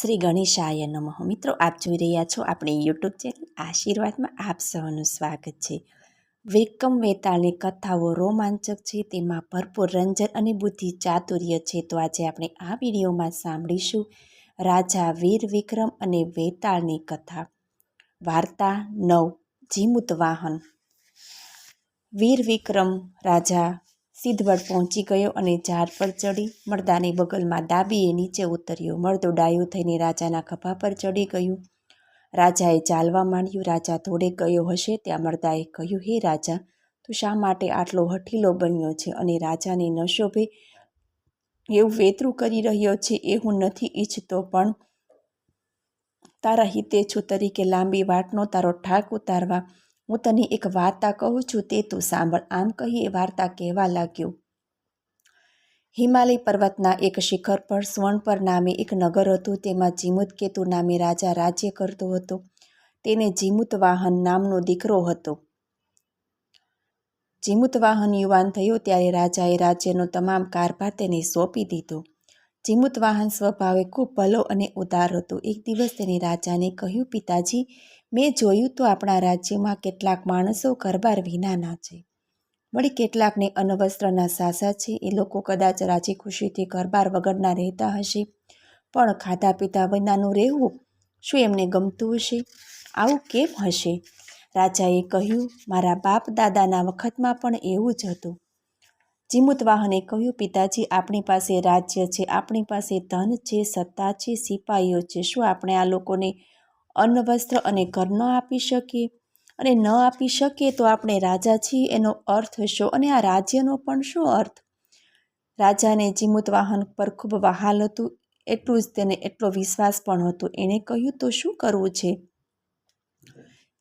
શ્રી ગણેશાય નમઃ. મિત્રો, આપ જોઈ રહ્યા છો આપણી યુટ્યુબ ચેનલ આશીર્વાદમાં આપ સૌનું સ્વાગત છે. વિક્રમ વેતાળની કથાઓ રોમાંચક છે, તેમાં ભરપૂર રંજન અને બુદ્ધિ ચાતુર્ય છે. તો આજે આપણે આ વિડીયોમાં સાંભળીશું રાજા વીર વિક્રમ અને વેતાળની કથા. વાર્તા નવ, જીમુત વાહન. વીર વિક્રમ રાજા સિદ્ધવડ પહોંચી ગયો અને ઝાડ પર ચડી મરદાની બગલમાં દાબીએ નીચે ઉતર્યો. મળદો ડાયો થઈને રાજાના ખભા પર ચડી ગયું. રાજાએ ચાલવા માંડ્યું. રાજા થોડે ગયો હશે ત્યાં મળદાએ કહ્યું, હે રાજા, તું શા માટે આટલો હઠીલો બન્યો છે અને રાજાને ન શોભે? એવું વેતરું કરી રહ્યો છે એ હું નથી ઈચ્છતો, પણ તારા હિતેચ્છુ તરીકે લાંબી વાટનો તારો ઠાક ઉતારવા હું તને એક વાર્તા કહું છું, તે તું સાંભળ. આમ કહી એ વાર્તા કહેવા લાગ્યો. હિમાલય પર્વતના એક શિખર પર સ્વર્ણપર નામે એક નગર હતું. તેમાં જીમુતકેતુ નામે રાજા રાજ્ય કરતો હતો. તેને જીમુતવાહન નામનો દીકરો હતો. જીમુતવાહન યુવાન થયો ત્યારે રાજાએ રાજ્યનો તમામ કારભાર તેને સોંપી દીધો. જીમુત વાહન સ્વભાવે ખૂબ ભલો અને ઉદાર હતો. એક દિવસ તેને રાજાને કહ્યું, પિતાજી મેં જોયું તો આપણા રાજ્યમાં કેટલાક માણસો ઘરબાર વિનાના છે. વળી કેટલાકને અનવસ્ત્રના સાસા છે. એ લોકો કદાચ રાજી ખુશીથી ઘરબાર વગરના રહેતા હશે. પણ ખાધા પીધા વિનાનું રહેવું શું એમને ગમતું હશે? આવું કેમ હશે? રાજાએ કહ્યું, મારા બાપ દાદાના વખતમાં પણ એવું જ હતું. જીમુતવાહને કહ્યું, પિતાજી, આપણી પાસે રાજ્ય છે. આપણી પાસે ધન છે, સત્તા છે સિપાહીઓ છે. શું આપણે આ લોકોને અન્ન, વસ્ત્ર અને ઘર ન આપી શકીએ. અને ન આપી શકીએ તો આપણે રાજા છીએ, એનો અર્થ શો? અને આ રાજ્યનો પણ શું અર્થ? રાજાને જીમુતવાહન પર ખૂબ વહાલ હતું. એટલું જ તેને એટલો વિશ્વાસ પણ હતો. એણે કહ્યું, તો શું કરવું છે?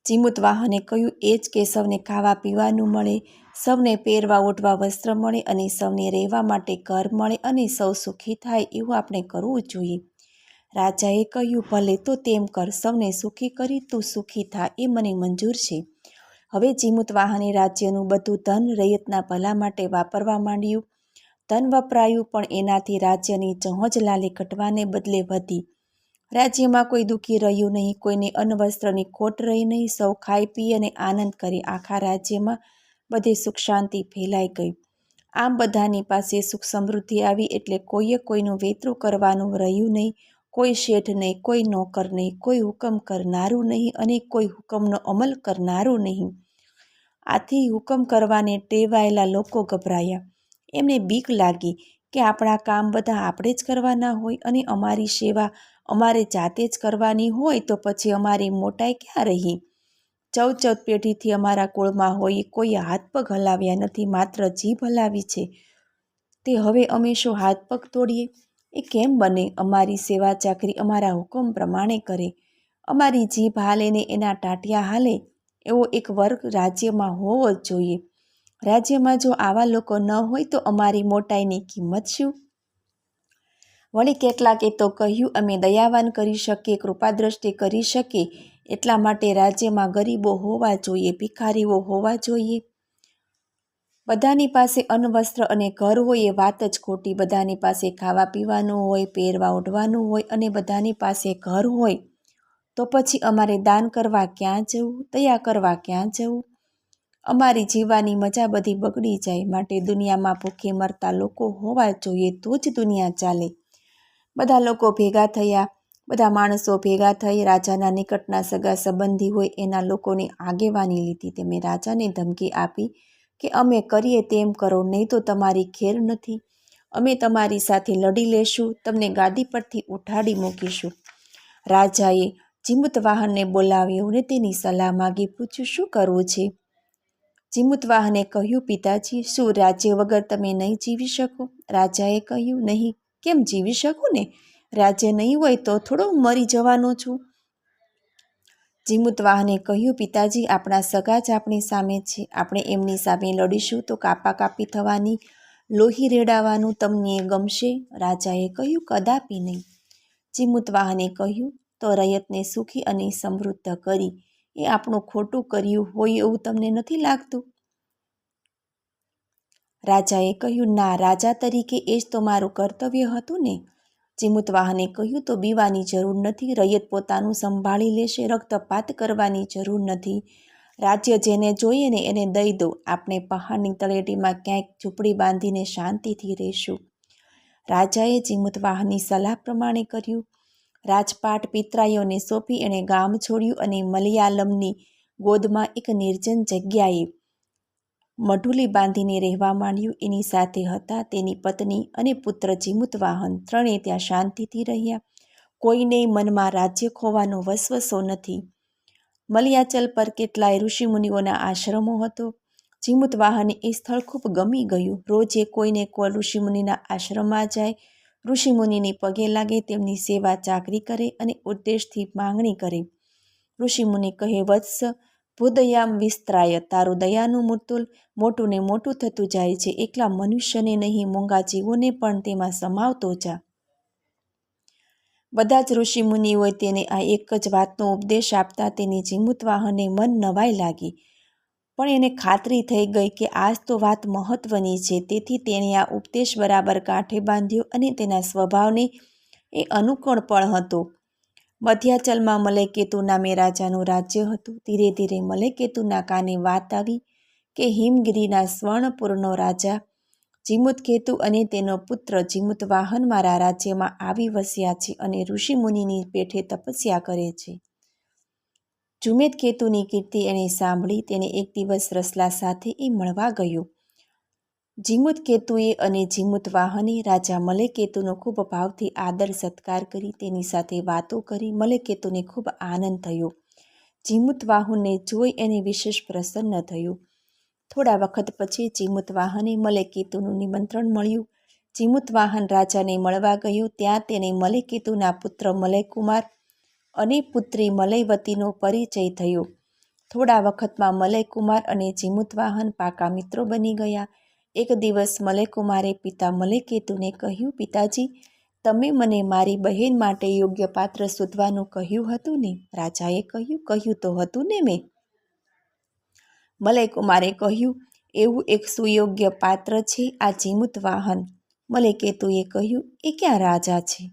જીમુતવાહને કહ્યું, એ જ કે સૌને ખાવા પીવાનું મળે, સૌને પહેરવા ઓઢવા વસ્ત્ર મળે અને સૌને રહેવા માટે ઘર મળે અને સૌ સુખી થાય એવું આપણે કરવું જોઈએ. રાજાએ કહ્યું, ભલે તો તેમ કર, સૌને સુખી કરી, તું સુખી થા, એ મને મંજૂર છે. હવે જીમુતવાહને રાજ્યનું બધું ધન, રૈયતના ભલા માટે વાપરવા માંડ્યું. ધન વપરાયું, પણ એનાથી રાજ્યની ચહોજ લાલી ઘટવાને બદલે વધી. રાજ્યમાં કોઈ દુઃખી રહ્યું નહીં, કોઈને અન્નવસ્ત્રની ખોટ રહી નહીં, સૌ ખાઈ પી અને આનંદ કરી આખા રાજ્યમાં બધે સુખ શાંતિ ફેલાઈ ગઈ. આમ બધાની પાસે સુખ સમૃદ્ધિ આવી, એટલે કોઈએ કોઈનું વેતરું કરવાનું રહ્યું નહીં. કોઈ શેઠ નહીં, કોઈ નોકર નહીં, કોઈ હુકમ કરનારું નહીં અને કોઈ હુકમનો અમલ કરનારું નહીં. આથી હુકમ કરવાને ટેવાયેલા લોકો ગભરાયા. એમને બીક લાગી કે આપણા કામ બધા આપણે જ કરવાના હોય અને અમારી સેવા અમારે જાતે જ કરવાની હોય તો પછી અમારી મોટાઈ ક્યાં રહી? ચૌદ ચૌદ પેઢીથી અમારા કુળમાં હોય કોઈ હાથ પગ હલાવ્યા નથી, માત્ર જીભ હલાવી છે. તે હવે અમે શું હાથ પગ તોડીએ? એ કેમ બને? અમારી સેવા ચાકરી અમારા હુકમ પ્રમાણે કરે. અમારી જીભ હાલે ને એના ટાટિયા હાલે, એવો એક વર્ગ રાજ્યમાં હોવો જ જોઈએ. રાજ્યમાં જો આવા લોકો ન હોય તો અમારી મોટાઈની કિંમત શું? વળી કેટલાકે તો કહ્યું, અમે દયાવાન કરી શકીએ, કૃપાદ્રષ્ટિ કરી શકીએ. એટલા માટે રાજ્યમાં ગરીબો હોવા જોઈએ, ભિખારીઓ હોવા જોઈએ. બધાની પાસે અન્નવસ્ત્ર અને ઘર હોય એ વાત જ ખોટી. બધાની પાસે ખાવા પીવાનું હોય, પહેરવા ઓઢવાનું હોય અને બધાની પાસે ઘર હોય, તો પછી અમારે દાન કરવા ક્યાં જવું, દયા કરવા ક્યાં જવું? અમારી જીવવાની મજા બધી બગડી જાય. માટે દુનિયામાં ભૂખે મરતા લોકો હોવા જોઈએ, તો જ દુનિયા ચાલે. બધા લોકો ભેગા થયા, બધા માણસો ભેગા થઈ રાજાના નિકટના સગા સંબંધી હોય એના લોકોની આગેવાની લીધી. તેમણે રાજાને ધમકી આપી કે અમે કરીએ તેમ કરો, નહીં તો તમારી ખેર નથી. અમે તમારી સાથે લડી લેશું, તમને ગાદી પરથી ઉઠાડી મૂકીશું. રાજાએ જીમુતવાહનને બોલાવ્યો અને તેની સલાહ માગી પૂછ્યું, શું કરવું છે? જીમુતવાહને કહ્યું, પિતાજી, શું રાજ્ય વગર તમે નહીં જીવી શકો? રાજાએ કહ્યું, નહીં. કેમ જીવી શકું ને? રાજ્ય નહીં હોય તો થોડો મરી જવાનો છું. જીમુતવાહને કહ્યું, પિતાજી, આપણા સગા જ આપણી સામે છે. આપણે એમની સામે લડીશું તો કાપા કાપી થવાની, લોહી રેડાવાનું તમને ગમશે. રાજાએ કહ્યું, કદાપી નહીં. જીમુતવાહને કહ્યું, તો રયતને સુખી અને સમૃદ્ધ કરી. એ આપણું ખોટું કર્યું હોય એવું તમને નથી લાગતું? રાજાએ કહ્યું, ના, રાજા તરીકે એ જ તો મારું કર્તવ્ય હતું ને. જીમુતવાહને કહ્યું તો બીવાની જરૂર નથી, રૈયત પોતાનું સંભાળી લેશે, રક્તપાત કરવાની જરૂર નથી. રાજ્ય જેને જોઈએ ને એને દઈ દો, આપણે પહાડની તળેટીમાં ક્યાંક ઝૂંપડી બાંધીને શાંતિથી રહીશું. રાજાએ ચિમુતવાહની સલાહ પ્રમાણે કર્યું. રાજપાટ પિતરાઈઓને સોંપી એણે ગામ છોડ્યું અને મલયાલમની ગોદમાં એક નિર્જન જગ્યાએ મઢુલી બાંધીને રહેવા માંડ્યું. એની સાથે હતા તેની પત્ની અને પુત્ર જીમુતવાહન ત્રણે ત્યાં શાંતિથી રહ્યા. કોઈને મનમાં રાજ્ય ખોવાનો વસવસો નથી. મલયાચલ પર કેટલાય ઋષિમુનિઓના આશ્રમો હતો. જીમુતવાહને એ સ્થળ ખૂબ ગમી ગયું. રોજ કોઈને કોઈ ઋષિમુનિના આશ્રમમાં જાય. ઋષિમુનિને પગે લાગે તેમની સેવા ચાકરી કરે અને ઉદ્દેશથી માંગણી કરે. ઋષિમુનિ કહે, વત્સ ભૂદયામ વિસ્તરાય. તારું દયાનું મૂર્તુલ મોટું ને મોટું થતું જાય છે. એકલા મનુષ્યને નહીં, મોંઘા જીવોને પણ તેમાં સમાવતો જા. બધા જ ઋષિમુનિઓએ તેને આ એક જ વાતનો ઉપદેશ આપતા તેની જીમુતવાહને મન નવાઈ લાગી. પણ એને ખાતરી થઈ ગઈ કે આજ તો વાત મહત્વની છે. તેથી તેણે આ ઉપદેશ બરાબર કાંઠે બાંધ્યો અને તેના સ્વભાવને એ અનુકૂળ પણ હતો. મધ્યાચલમાં મલયકેતુ નામે રાજાનું રાજ્ય હતું. ધીરે ધીરે મલયકેતુના કાને વાત આવી કે હિમગીરીના સ્વર્ણપુરનો રાજા જીમુતકેતુ અને તેનો પુત્ર જીમુતવાહન મારા રાજ્યમાં આવી વસ્યા છે અને ઋષિમુનિની પેઠે તપસ્યા કરે છે. જુમેદ કેતુની કીર્તિ એણે સાંભળી. તેને એક દિવસ રસલા સાથે એ મળવા ગયો. જીમુત કેતુએ અને જીમુત વાહને રાજા મલેકેતુનો ખૂબ ભાવથી આદર સત્કાર કરી તેની સાથે વાતો કરી મલેકેતુને ખૂબ આનંદ થયો. જીમુત વાહનને જોઈ એને વિશેષ પ્રસન્ન થયું. થોડા વખત પછી જીમુત વાહને મલેકેતુનું નિમંત્રણ મળ્યું. જીમુત વાહન રાજાને મળવા ગયો, ત્યાં તેને મલેકેતુના પુત્ર મલયકુમાર અને પુત્રી મલયવતીનો પરિચય થયો. થોડા વખતમાં મલયકુમાર અને જીમુતવાહન પાકા મિત્રો બની ગયા. એક દિવસ મલયકુમારે પિતા મલયકેતુને કહ્યું, પિતાજી, તમે મને મારી બહેન માટે યોગ્ય પાત્ર શોધવાનું કહ્યું હતું ને? રાજાએ કહ્યું કહ્યું તો હતું ને મેં. મલયકુમારે કહ્યું, એવું એક સુયોગ્ય પાત્ર છે આ જીમુત વાહન. મલયકેતુએ કહ્યું, એ ક્યાં રાજા છે?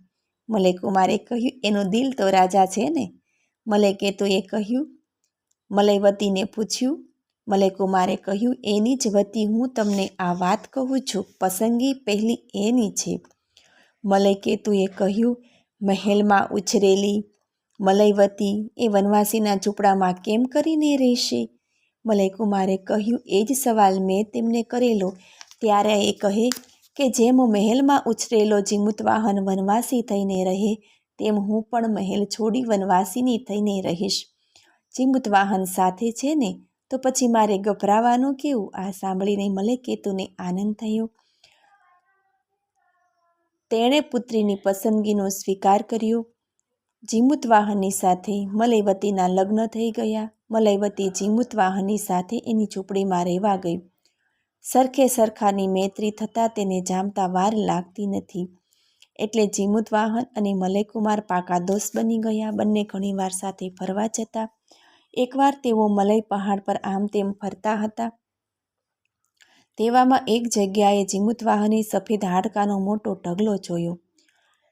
મલયકુમારે કહ્યું, એનું દિલ તો રાજા છે ને. મલયકેતુએ કહ્યું મલયવતીને પૂછ્યું મલયકુમારે કહ્યું, એની જ વતી હું તમને આ વાત કહું છું. પસંદગી પહેલી એની છે. મલયકેતુએ કહ્યું, મહેલમાં ઉછરેલી મલયવતી એ વનવાસીના ઝૂંપડામાં કેમ કરીને રહેશે? મલયકુમારે કહ્યું, એ જ સવાલ મેં તેમને કરેલો. ત્યારે એ કહે કે જેમ મહેલમાં ઉછરેલો જીમુતવાહન વનવાસી થઈને રહે, તેમ હું પણ મહેલ છોડી વનવાસીની થઈને રહીશ. જીમુતવાહન સાથે છે ને તો પછી મારે ગભરાવાનું કેવું? આ સાંભળીને મલેકેતુને આનંદ થયો. તેણે પુત્રીની પસંદગીનો સ્વીકાર કર્યો. જીમુતવાહનની સાથે મલયવતીના લગ્ન થઈ ગયા. મલયવતી જીમુતવાહનની સાથે એની ઝૂંપડીમાં રહેવા ગઈ. સરખે સરખાની મૈત્રી થતાં તેને જામતા વાર લાગતી નથી. એટલે જીમુતવાહન અને મલયકુમાર પાકા દોસ્ત બની ગયા. બંને ઘણીવાર સાથે ફરવા જતા. એકવાર તેઓ મલય પહાડ પર આમ તેમ ફરતા હતા. તેવામાં એક જગ્યાએ જીમુતવાહને સફેદ હાડકાનો મોટો ઢગલો જોયો.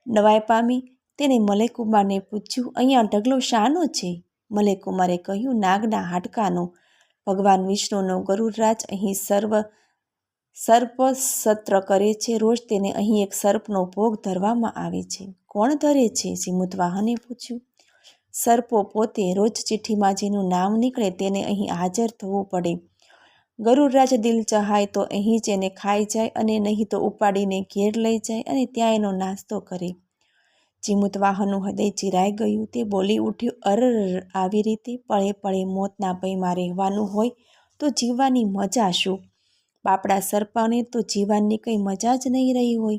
નવાઈ પામી તેને મલયકુમારને પૂછ્યું, અહીંયા ઢગલો શાનો છે? મલયકુમારે કહ્યું, નાગના હાડકાનો. ભગવાન વિષ્ણુનો ગરુડરાજ અહીં સર્વ સર્પ સત્ર કરે છે. રોજ તેને અહીં એક સર્પનો ભોગ ધરવામાં આવે છે. કોણ ધરે છે? જીમુતવાહને પૂછ્યું. સર્પો પોતે રોજ ચિઠ્ઠીમાં જેનું નામ નીકળે તેને અહીં હાજર થવું પડે. ગરુડરાજ દિલ ચહાય તો અહીં જ એને ખાઈ જાય અને નહીં તો ઉપાડીને ઘેર લઈ જાય અને ત્યાં એનો નાસ્તો કરે. જીમુતવાહનનું હૃદય ચિરાઈ ગયું. તે બોલી ઉઠ્યું અર આવી રીતે પળે પળે મોતના ભયમાં રહેવાનું હોય તો જીવવાની મજા શું? બાપડા સરપાને તો જીવનની કંઈ મજા જ નહીં રહી હોય.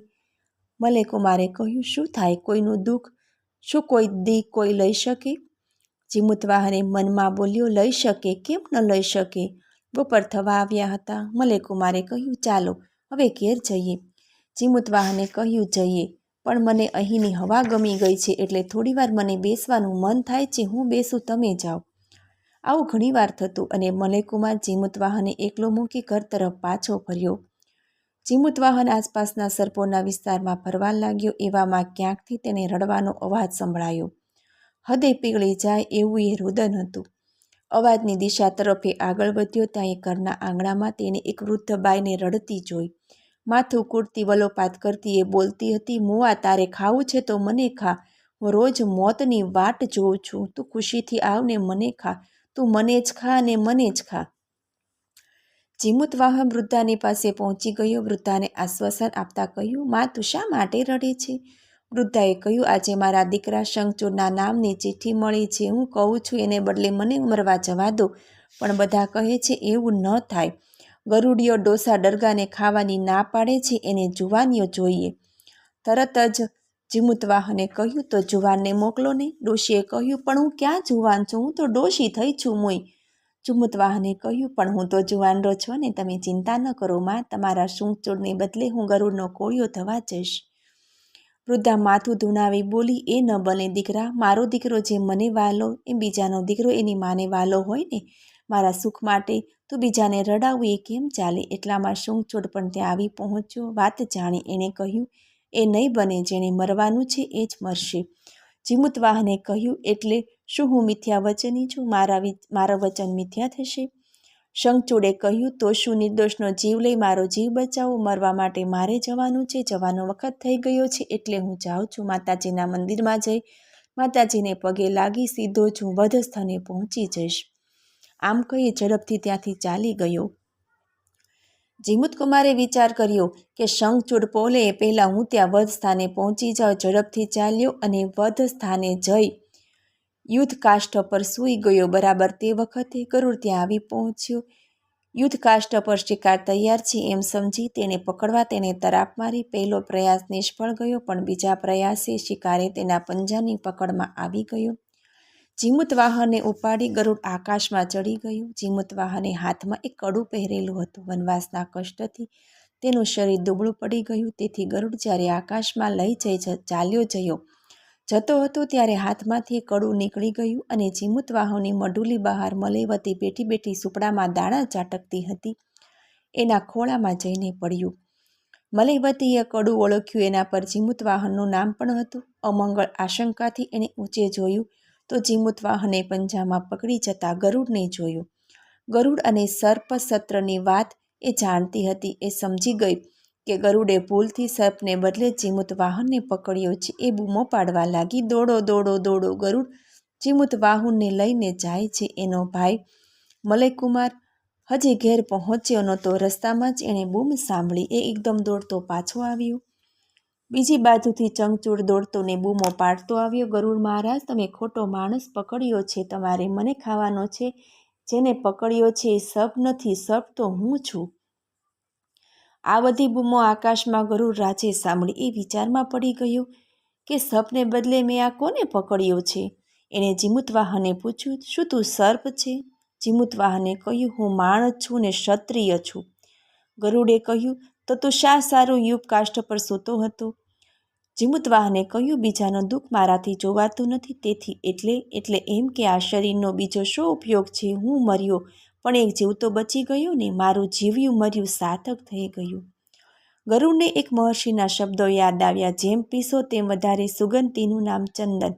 મલેકુમારે કહ્યું, શું થાય? કોઈનું દુઃખ શું કોઈ દી કોઈ લઈ શકે? જીમુતવાહને મનમાં બોલ્યો, લઈ શકે? કેમ ન લઈ શકે? બપોર થવા આવ્યા હતા. મલેકુમારે કહ્યું, ચાલો, હવે ઘેર જઈએ. જીમુતવાહને કહ્યું, જઈએ. પણ મને અહીંની હવા ગમી ગઈ છે એટલે થોડીવાર મને બેસવાનું મન થાય છે, હું બેસું, તમે જાઓ. આવું ઘણીવાર થતું અને મલેકુમાર જીમુતવાહને એકલો મૂકી ઘર તરફ પાછો ફર્યો. જીમૂતવાહન આસપાસના સર્પોના વિસ્તારમાં ફરવા લાગ્યો એવામાં ક્યાંકથી તેને રડવાનો અવાજ સંભળાયો. હદે પીગળી જાય એવું એ રુદન હતું. અવાજની દિશા તરફે આગળ વધ્યો ત્યાં એ ઘરના આંગણામાં તેને એક વૃદ્ધ બાઈને રડતી જોઈ. માથું કૂટતી વલોપાત કરતી એ બોલતી હતી, મુવા, તારે ખાવું છે તો મને ખા. હું રોજ મોતની વાટ જોઉં છું. તું ખુશીથી આવને મને ખા. તું મને જ ખા અને મને જ ખા. જીમુતવાહ વૃદ્ધાની પાસે પહોંચી ગયો. વૃદ્ધાને આશ્વાસન આપતા કહ્યું, માં, તું શા માટે રડે છે? વૃદ્ધાએ કહ્યું, આજે મારા દીકરા શંખચૂડના નામની ચિઠ્ઠી મળી છે. હું કહું છું, એને બદલે મને ઉમરવા જવા દો. પણ બધા કહે છે, એવું ન થાય. ગરુડિયો ડોસા ડરગાને ખાવાની ના પાડે છે, એને જુવાનીઓ જોઈએ. તરત જ જીમુતવાહને કહ્યું, તો જુવાનને મોકલો ને. ડોશીએ કહ્યું, પણ હું ક્યાં જુવાન છું? હું તો ડોશી થઈ છું મુઈ. જુમુતવાહને કહ્યું, પણ હું તો જુવાનરો છો ને, તમે ચિંતા ન કરો, માં, તમારા સૂંચોડને બદલે હું ગરુડનો કોળિયો થવા જઈશ. વૃદ્ધા માથું ધૂણાવી બોલી, એ ન બને દીકરા, મારો દીકરો જે મને વાલો, એ બીજાનો દીકરો એની માને વાલો હોય ને, મારા સુખ માટે તો બીજાને રડાવવું એ કેમ ચાલે? એટલામાં સૂંચોડ પણ ત્યાં આવી પહોંચ્યો. વાત જાણી એણે કહ્યું, એ નહીં બને, જેણે મરવાનું છે, એ જ મરશે. જીમુતવાહને કહ્યું, એટલે શું હું મિથ્યા વચની છું? મારા મારા વચન મિથ્યા થશે? શંખચૂડે કહ્યું, તો શું નિર્દોષનો જીવ લઈ મારો જીવ બચાવો? મરવા માટે મારે જવાનું છે. જવાનો વખત થઈ ગયો છે. એટલે હું જાઉં છું. માતાજીના મંદિરમાં જઈ માતાજીને પગે લાગી સીધો જ હું વધ સ્થને પહોંચી જઈશ. આમ કહી ઝડપથી ત્યાંથી ચાલી ગયો. જીમુતકુમારે વિચાર કર્યો કે શંખચૂડ પોલે પહેલાં હું ત્યાં વધ સ્થાને પહોંચી જાઉં, ઝડપથી ચાલ્યો અને વધ સ્થાને જઈ. યુદ્ધ કાષ્ઠ પર સૂઈ ગયો બરાબર તે વખતે ગરુડ ત્યાં આવી પહોંચ્યો. યુદ્ધ કાષ્ઠ પર શિકાર તૈયાર છે એમ સમજી તેને પકડવા તેને તરાપ મારી. પહેલો પ્રયાસ નિષ્ફળ ગયો પણ બીજા પ્રયાસે શિકારે તેના પંજાની પકડમાં આવી ગયો. જીમુતવાહને ઉપાડી ગરુડ આકાશમાં ચડી ગયું. જીમુતવાહને હાથમાં એક કડું પહેરેલું હતું. વનવાસના કષ્ટથી તેનું શરીર દુબળું પડી ગયું. તેથી ગરુડ જ્યારે આકાશમાં લઈ જઈ ચાલ્યો જયો, જતો હતો ત્યારે હાથમાંથી કડું નીકળી ગયું અને જીમુતવાહોની મઢુલી બહાર મલેવતી બેઠી બેઠી સુપડામાં દાણા ચાટકતી હતી. એના ખોળામાં જઈને પડ્યું. મલેવતીએ કડું ઓળખ્યું. એના પર જીમુતવાહનનું નામ પણ હતું. અમંગળ આશંકાથી એણે ઊંચે જોયું. તો જીમુતવાહને પંજામાં પકડી જતા ગરુડને જોયું. ગરુડ અને સર્પ સત્રની વાત એ જાણતી હતી. એ સમજી ગઈ કે ગરુડે ભૂલથી સર્પને બદલે જીમુતવાહનને પકડ્યો છે. એ બૂમો પાડવા લાગી. દોડો દોડો દોડો, ગરુડ. જીમુતવાહનને લઈને જાય છે એનો ભાઈ. મલયકુમાર હજી ઘેર પહોંચ્યો નહોતો. રસ્તામાં જ એણે બૂમ સાંભળી. એ એકદમ દોડતો પાછો આવ્યો. બીજી બાજુથી ચંગચૂડ દોડતો ને બૂમો પાડતો આવ્યો, ગરુડ મહારાજ, તમે ખોટો માણસ પકડ્યો છે, તમારે મને ખાવાનો છે, જેને પકડ્યો છે એ સપ નથી સપ તો હું છું. આ બધી બૂમો આકાશમાં ગરુડ રાજે સાંભળી એ વિચારમાં પડી ગયો કે સપને બદલે મેં આ કોને પકડ્યો છે? એણે જીમુતવાહને પૂછ્યું, શું તું સર્પ છે? જીમુતવાહને કહ્યું, હું માણસ છું ને ક્ષત્રિય છું. ગરુડે કહ્યું તો તું શા સારું યુપ કાષ્ઠ પર સૂતો હતો? જીમુતવાહને કહ્યું, બીજાનો દુઃખ મારાથી જોવાતું નથી, તેથી એટલે એટલે એમ કે આ શરીરનો બીજો શો ઉપયોગ છે? હું મર્યો, પણ એક જીવ તો બચી ગયો ને, મારું જીવ્યું મર્યું સાર્થક થઈ ગયું. ગરુડને એક મહર્ષિના શબ્દો યાદ આવ્યા, જેમ પીસો તેમ વધારે સુગંધીનું નામ ચંદન.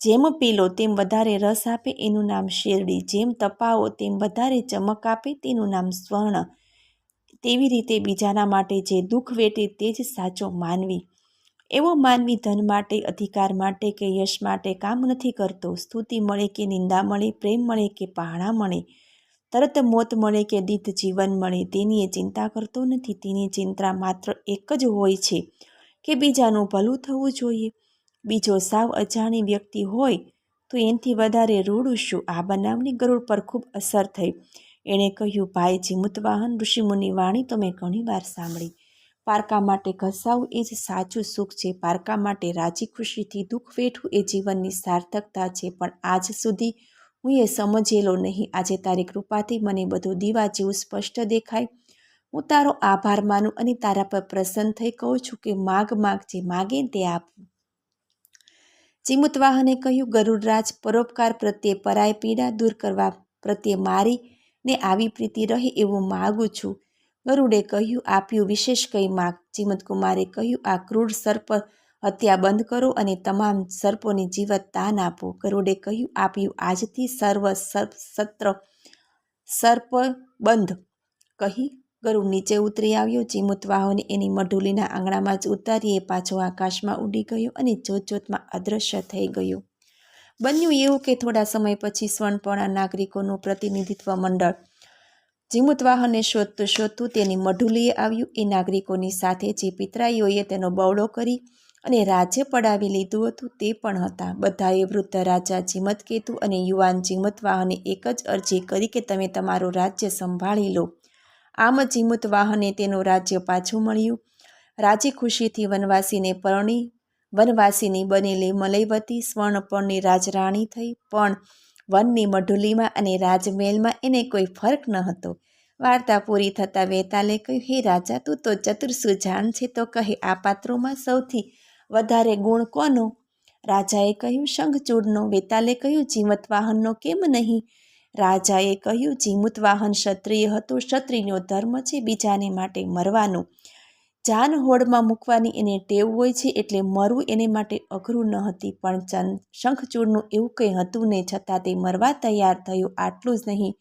જેમ પીલો તેમ વધારે રસ આપે, એનું નામ શેરડી. જેમ તપાવો તેમ વધારે ચમક આપે, તેનું નામ સ્વર્ણ. તેવી રીતે બીજાના માટે જે દુઃખ વેટે તે જ સાચો માનવી. એવો માનવી ધન માટે, અધિકાર માટે કે યશ માટે કામ નથી કરતો. સ્તુતિ મળે કે નિંદા મળે, પ્રેમ મળે કે પહાણા મળે, તરત મોત મળે કે દીધ જીવન મળે, તેની એ ચિંતા કરતો નથી. તેની ચિંતા માત્ર એક જ હોય છે કે બીજાનું ભલું થવું જોઈએ. બીજો સાવ અજાણી વ્યક્તિ હોય તો એનાથી વધારે રૂડું શું? આ બનાવની ગરુડ પર ખૂબ અસર થઈ. એણે કહ્યું ભાઈ જીમુતવાહન ઋષિમુનિ વાણી તો મેં ઘણીવાર સાંભળી. પારકા માટે ઘસાવું એ જ સાચું સુખ છે. પારકા માટે રાજી ખુશીથી દુઃખ વેઠવું એ જીવનની સાર્થકતા છે. પણ આજ સુધી હું એ સમજેલો નહીં. આજે તારી કૃપાથી મને બધું દીવા જેવું સ્પષ્ટ દેખાય. હું તારો આભાર માનું અને તારા પર પ્રસન્ન થઈ કહું છું કે માગ માગ જે માગે તે આપવું ચિમુતવાહને કહ્યું ગરુડરાજ પરોપકાર પ્રત્યે પરાય પીડા દૂર કરવા પ્રત્યે મારી ને આવી પ્રીતિ રહે એવું માગું છું. ગરુડે કહ્યું, આપ્યું વિશેષ કંઈ માગ? જીમતકુમારે કહ્યું, આ ક્રૂર સર્પ હત્યા બંધ કરો અને તમામ સર્પોને જીવત દાન આપો. ગરુડે કહ્યું, આપ્યું આજથી સર્વ સત્ર સર્પ બંધ. કહી ગરુડ નીચે ઉતરી આવ્યો. જીમુતવાહોને એની મઢુલીના આંગણામાં જ ઉતારીએ, પાછો આકાશમાં ઉડી ગયો અને જોતજોતમાં અદૃશ્ય થઈ ગયો. બન્યું એવું કે થોડા સમય પછી સ્વર્ણપણા નાગરિકોનું પ્રતિનિધિત્વ મંડળ જીમુતવાહને શોધતું શોધતું તેની મઢુલીએ આવ્યું. એ નાગરિકોની સાથે જે પિતરાઈઓએ તેનો બવડો કરી અને રાજ્ય પડાવી લીધું હતું તે પણ હતા. બધાએ વૃદ્ધ રાજા જીમત કેતુ અને યુવાન જીમત વાહને એક જ અરજી કરી કે તમે તમારું રાજ્ય સંભાળી લો. આમ જીમુતવાહને તેનું રાજ્ય પાછું મળ્યું. રાજી ખુશીથી વનવાસીને પરણી વનવાસીની બનેલી મલયવતી સ્વર્ણપણની રાજરાણી થઈ, પણ વનની મઢુલીમાં અને રાજમહેલમાં એને કોઈ ફરક ન હતો. વાર્તા પૂરી થતાં વેતાલે કહ્યું, હે રાજા, તું તો ચતુર્સુ જાણ છે, તો કહે આ પાત્રોમાં સૌથી વધારે ગુણ કોનો? રાજાએ કહ્યું, શંખચૂડનો. વેતાલે કહ્યું જીમતવાહનનો કેમ નહીં? રાજાએ કહ્યું જીમુતવાહન ક્ષત્રિય હતો, ક્ષત્રિયનો ધર્મ છે બીજાને માટે મરવાનું. જાન હોડમાં મૂકવાની એને ટેવ હોય છે એટલે મરવું એને માટે અઘરું ન હતી. પણ ચંદ શંખચૂડનું એવું કંઈ હતું ને છતાં તે મરવા તૈયાર થયું આટલું જ નહીં.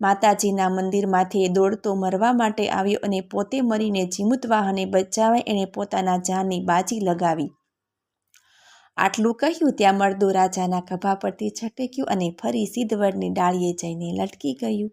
માતાજીના મંદિરમાંથી દોડતો મરવા માટે આવ્યો અને પોતે મરીને જીમુતવાહને બચાવે એણે પોતાના જાનની બાજી લગાવી. આટલું કહ્યું ત્યાં મળદો રાજાના ખભા પરથી છટક્યું અને ફરી સિદ્ધવડની ડાળીએ જઈને લટકી ગયું.